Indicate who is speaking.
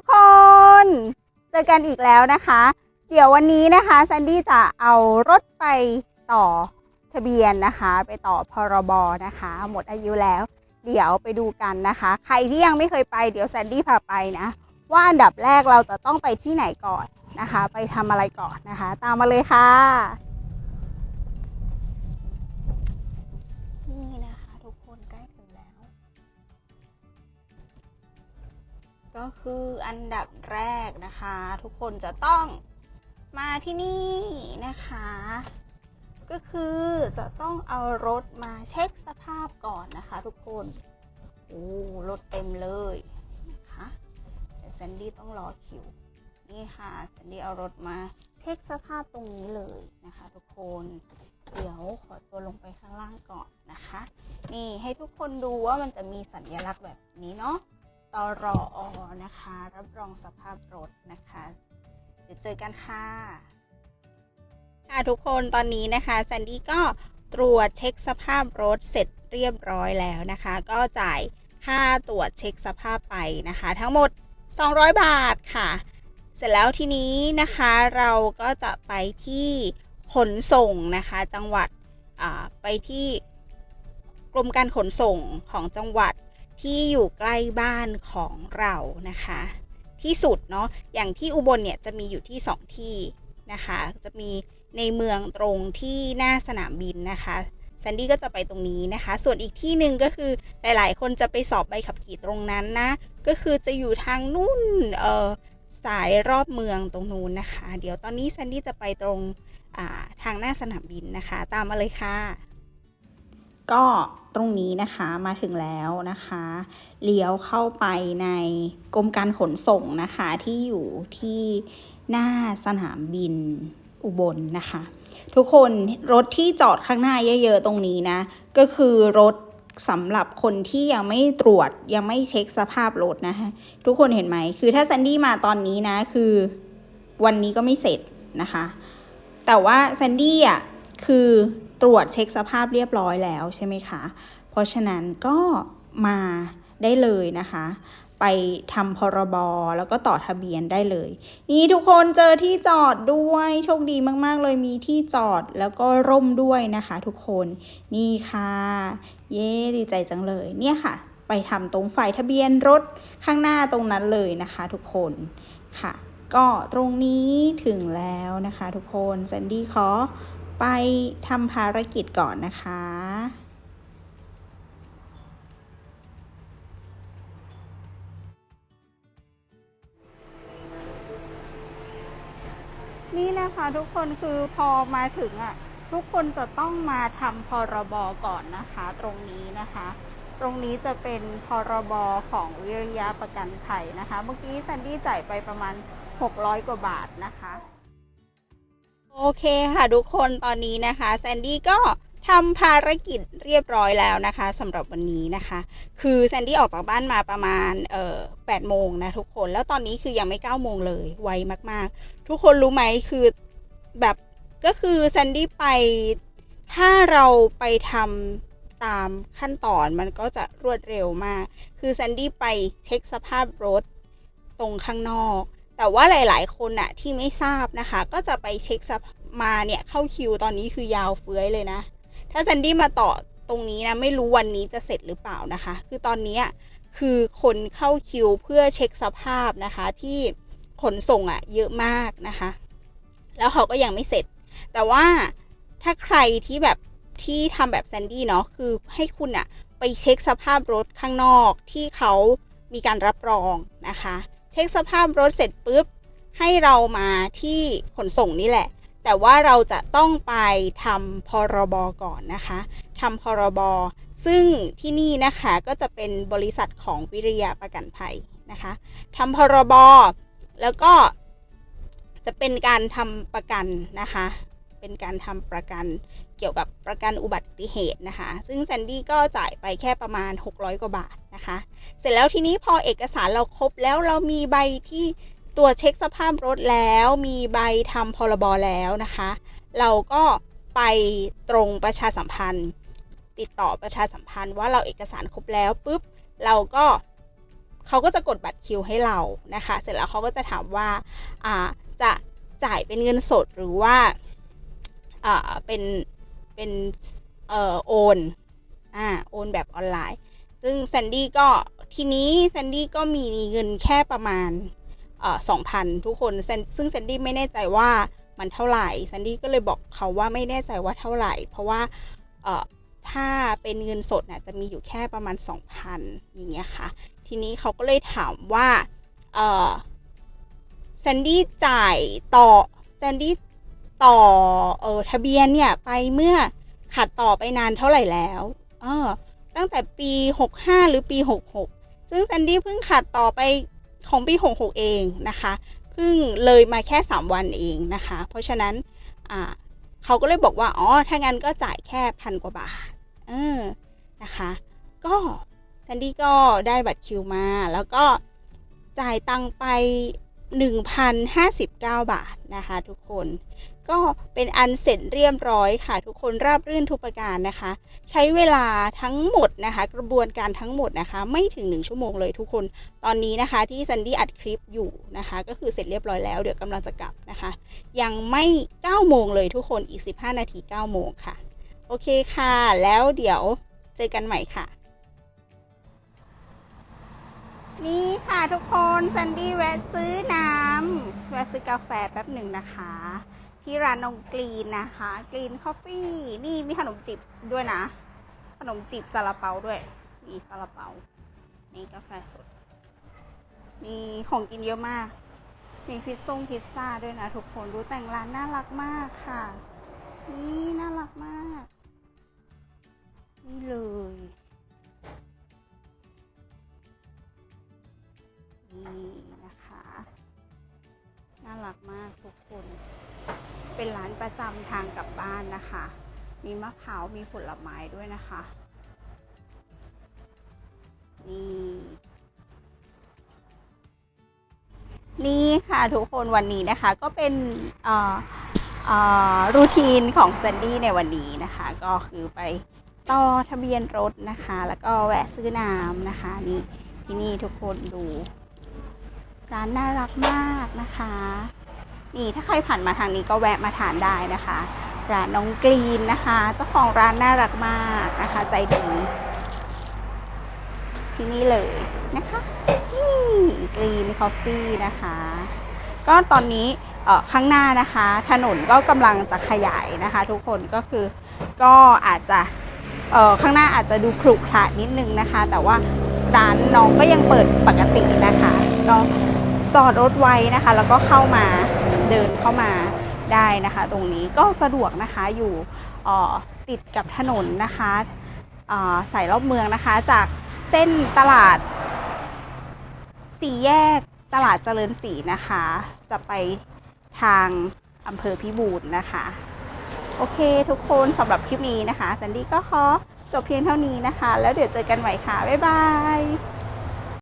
Speaker 1: ทุกคน เจอกันอีกแล้วนะคะ เดี๋ยววันนี้นะคะแซนดี้จะเอารถไปต่อทะเบียนนะคะ ไปต่อพรบนะคะ หมดอายุแล้ว เดี๋ยวไปดูกันนะคะ ใครที่ยังไม่เคยไปเดี๋ยวแซนดี้พาไปนะ ว่าอันดับแรกเราจะต้องไปที่ไหนก่อนนะคะ ไปทำอะไรก่อนนะคะ ตามมาเลยค่ะ ก็คืออันดับแรกนะคะ ทุกคนจะต้องมาที่นี่นะคะ ก็คือจะต้องเอารถมาเช็คสภาพก่อนนะคะ ทุกคนโอ้รถเต็มเลยนะคะเดี๋ยวแซนดี้ต้องรอคิวนี่ค่ะแซนดี้เอารถมาเช็คสภาพตรงนี้เลยนะคะ ทุกคนเดี๋ยวขอตัวลงไปข้างล่างก่อนนะคะ นี่ให้ทุกคนดูว่ามันจะมีสัญลักษณ์แบบนี้เนาะ ตรออนะคะ รับรองสภาพรถนะคะ เดี๋ยวเจอกันค่ะ ค่ะทุกคนตอนนี้นะคะแซนดี้ก็ตรวจเช็คสภาพรถเสร็จเรียบร้อยแล้วนะคะ ก็จ่ายค่าตรวจเช็คสภาพไปนะคะ ทั้งหมด 200 บาทค่ะ เสร็จแล้วทีนี้นะคะเราก็จะไปที่ขนส่งนะคะ จังหวัดอ่าไปที่กรมการขนส่งของจังหวัด ที่อยู่ใกล้บ้านของเรานะคะ ที่สุดเนาะอย่างที่อุบลเนี่ยจะมีอยู่ที่ 2 ที่นะคะ จะมีในเมืองตรงที่หน้าสนามบินนะคะแซนดี้ก็จะไปตรงนี้นะคะ ส่วนอีกที่หนึ่งก็คือหลายๆ คนจะไปสอบใบขับขี่ตรงนั้นนะ ก็คือจะอยู่ทางนู่นเออสายรอบเมืองตรงนู้นนะคะ เดี๋ยวตอนนี้แซนดี้จะไปตรงทางหน้าสนามบินนะคะ ตามมาเลยค่ะ ก็ตรงนี้นะคะมาถึงแล้วนะคะเลี้ยวเข้าไปในกรมการขนส่งนะคะที่อยู่ที่หน้าสนามบินอุบลนะคะ ทุกคนรถที่จอดข้างหน้าเยอะๆตรงนี้นะ ก็คือรถสำหรับคนที่ยังไม่ตรวจยังไม่เช็คสภาพรถนะคะทุกคนเห็นไหมคือถ้าแซนดี้มาตอนนี้นะคือวันนี้ก็ไม่เสร็จนะคะ แต่ว่าแซนดี้อะคือ ตรวจเช็คสภาพเรียบร้อยแล้วใช่ไหมคะ เพราะฉะนั้นก็มาได้เลยนะคะ ไปทำพรบแล้วก็ต่อทะเบียนได้เลย นี่ทุกคนเจอที่จอดด้วยโชคดีมาก ๆ เลยมีที่จอดแล้วก็ร่มด้วยนะคะทุกคนนี่ค่ะ เย้ดีใจจังเลยเนี่ยค่ะ ไปทำตรงฝ่ายทะเบียนรถข้างหน้าตรงนั้นเลยนะคะทุกคนค่ะ ก็ตรงนี้ถึงแล้วนะคะทุกคนแซนดี้ขอ ไปทำภารกิจก่อนนะคะ นี่นะคะทุกคนคือพอมาถึงอะ ทุกคนจะต้องมาทำพรบก่อนนะคะ ตรงนี้นะคะ ตรงนี้จะเป็นพรบของวิริยะประกันภัยนะคะ เมื่อกี้แซนดี้จ่ายไปประมาณ 600 กว่าบาทนะคะ โอเคค่ะทุกคนตอนนี้นะคะแซนดี้ก็ทำภารกิจเรียบร้อยแล้วนะคะสำหรับวันนี้นะคะ คือแซนดี้ออกจากบ้านมาประมาณเอ่อ8โมงนะทุกคนแล้วตอนนี้คือยังไม่9โมงเลยไวมากๆ ทุกคนรู้ไหมคือแบบก็คือแซนดี้ไปถ้าเราไปทำตามขั้นตอนมันก็จะรวดเร็วมาก คือแซนดี้ไปเช็คสภาพรถตรงข้างนอก แต่ว่าหลาย ๆ คนอะที่ไม่ทราบนะคะ ก็จะไปเช็คสภาพมาเนี่ยเข้าคิวตอนนี้คือยาวเฟื้อยเลยนะ ถ้าแซนดี้มาต่อตรงนี้นะไม่รู้วันนี้จะเสร็จหรือเปล่านะคะ คือตอนนี้คือคนเข้าคิวเพื่อเช็คสภาพนะคะ ที่ขนส่งอะเยอะมากนะคะ แล้วเขาก็ยังไม่เสร็จ แต่ว่าถ้าใครที่แบบที่ทำแบบแซนดี้เนาะคือให้คุณอะไปเช็คสภาพรถข้างนอกที่เขามีการรับรองนะคะ เช็คสภาพรถเสร็จปุ๊บ ให้เรามาที่ขนส่งนี่แหละ แต่ว่าเราจะต้องไปทำพรบก่อนนะคะทำพรบซึ่งที่นี่นะคะก็จะเป็นบริษัทของวิริยะประกันภัยนะคะทำพรบแล้วก็จะเป็นการทำประกันนะคะ เป็นการทำประกัน เกี่ยวกับประกันอุบัติเหตุนะคะ ซึ่งแซนดี้ก็จ่ายไปแค่ประมาณ 600 กว่าบาทนะคะ เสร็จแล้วทีนี้พอเอกสารเราครบแล้วเรามีใบที่ตรวจเช็คสภาพรถแล้ว มีใบทำพรบแล้วนะคะ เราก็ไปตรงประชาสัมพันธ์ ติดต่อประชาสัมพันธ์ว่าเราเอกสารครบแล้วปุ๊บเราก็เขาก็จะกดบัตรคิวให้เรานะคะ เสร็จแล้วเขาก็จะถามว่าาจะจ่ายเป็นเงินสดหรือว่าเป็น เป็นเอ่อโอนอ่าโอนแบบออนไลน์ ซึ่งแซนดี้ก็ทีนี้แซนดี้ก็มีเงินแค่ประมาณเอ่อสองพันทุกคน ซึ่งแซนดี้ไม่แน่ใจว่ามันเท่าไหร่แซนดี้ก็เลยบอกเขาว่าไม่แน่ใจว่าเท่าไหร่ เพราะว่าเอ่อถ้าเป็นเงินสดน่ะจะมีอยู่แค่ประมาณ 2,000 อย่างเงี้ยค่ะ ทีนี้เขาก็เลยถามว่าเออแซนดี้จ่ายต่อแซนดี้ ต่อเออทะเบียนเนี่ยไปเมื่อขัดต่อไปนานเท่าไหร่แล้วเออตั้งแต่ปี 65 หรือปี 66 ซึ่งแซนดี้เพิ่งขัดต่อไปของปี 66 เองนะคะเพิ่งเลยมาแค่ 3 วันเองนะคะ เพราะฉะนั้นอ่าเขาก็เลยบอกว่า อ๋อ ถ้างั้นก็จ่ายแค่พันกว่าบาทเออนะคะ ก็แซนดี้ก็ได้บัตรคิวมา แล้วก็จ่ายตังไป 1,059 บาทนะคะทุกคน ก็เป็นอันเสร็จเรียบร้อยค่ะ ทุกคนราบรื่นทุกประการนะคะ ใช้เวลาทั้งหมดนะคะ กระบวนการทั้งหมดนะคะ ไม่ถึง 1 ชั่วโมงเลยทุกคนตอนนี้นะคะที่ซันดี้อัดคลิปอยู่นะคะ ก็คือเสร็จเรียบร้อยแล้วเดี๋ยวกำลังจะกลับนะคะ ยังไม่9โมงเลยทุกคนอีก 15 นาที9โมงค่ะ โอเคค่ะ แล้วเดี๋ยวเจอกันใหม่ค่ะนี่ค่ะทุกคนซันดี้แวะซื้อน้ำแวะซื้อกาแฟแป๊บหนึ่งนะคะ ที่ร้านนงกรีนนะคะกรีนคอฟฟี่นี่มีขนมจีบด้วยนะ ขนมจีบซาลาเปาด้วย มีซาลาเปานี่กาแฟสดมีของกินเยอะมาก มีพิซซ่งพิซซ่าด้วยนะทุกคนดูแต่งร้านน่ารักมากค่ะ นี่น่ารักมาก ทางกลับบ้านนะคะ มีมะพร้าวมีผลไม้ด้วยนะคะ นี่ นี่ค่ะทุกคนวันนี้นะคะก็เป็นอ่อเอ่อรูทีนของแซนดี้ในวันนี้นะคะ ก็คือไปต่อทะเบียนรถนะคะ แล้วก็แวะซื้อน้ำนะคะ นี่ที่นี่ทุกคนดู ร้านน่ารักมากนะคะ นี่ถ้าใครผ่านมาทางนี้ก็แวะมาทานได้นะคะ ร้านน้องกรีนนะคะ เจ้าของร้านน่ารักมากนะคะ ใจดีที่นี่เลยนะคะนี่กรีนคอฟฟี่นะคะ ก็ตอนนี้ข้างหน้านะคะ ถนนก็กำลังจะขยายนะคะ ทุกคนก็คือก็อาจจะข้างหน้าอาจจะดูขรุขระนิดนึงนะคะ แต่ว่าร้านน้องก็ยังเปิดปกตินะคะ ก็จอดรถไว้นะคะ แล้วก็เข้ามา เดินเข้ามาได้นะคะ ตรงนี้ก็สะดวกนะคะอยู่ติดกับถนนนะคะสายรอบเมืองนะคะ จากเส้นตลาดสี่แยกตลาดเจริญศรีนะคะ จะไปทางอำเภอพิบูรณ์นะคะ โอเคทุกคนสำหรับคลิปนี้นะคะแซนดี้ก็ขอจบเพียงเท่านี้นะคะ แล้วเดี๋ยวเจอกันใหม่ค่ะ บ๊ายบาย